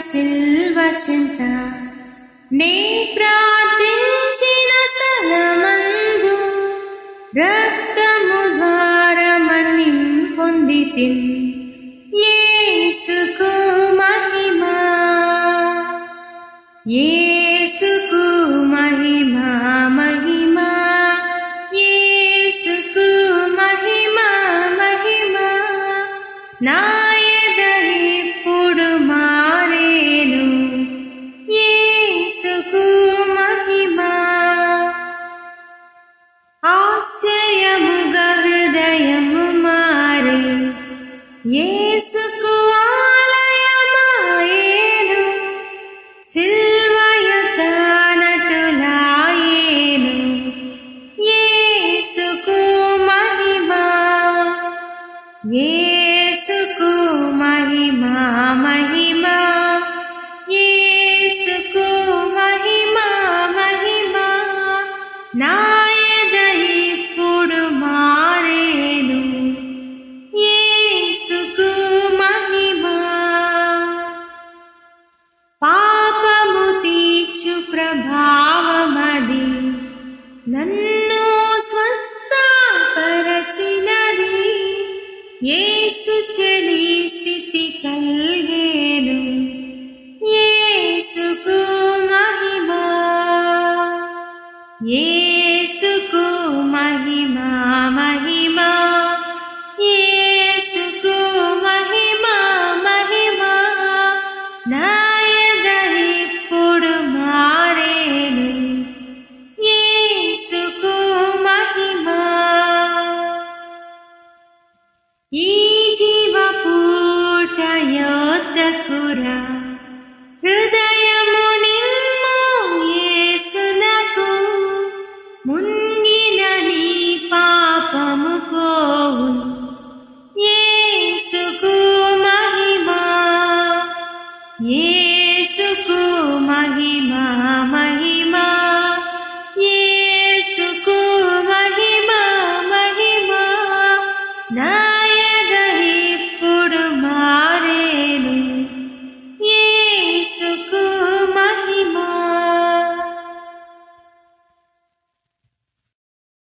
సిల్వ చింత నే ప్రార్థించిన స్థలమందు రక్తము ద్వారా మన్నిం పొందితిన్ యేసుకు మహిమా. ఏసుకు మహిమా మహిమా. ఏసుకు మహిమా మహిమా. నా ఆశ్చర్యముగా హృదయము మారే యేసుకు ఆలయమాయేను సిల్వయుత నటులాయేను యేసుకు మహిమా యేసుకు మహిమా మహిమా యేసుకు మహిమా మహిమా. నాయద स्वस्ता परचिनरि येसु चली स्थिति कल्गेनु येसु को महिमा ये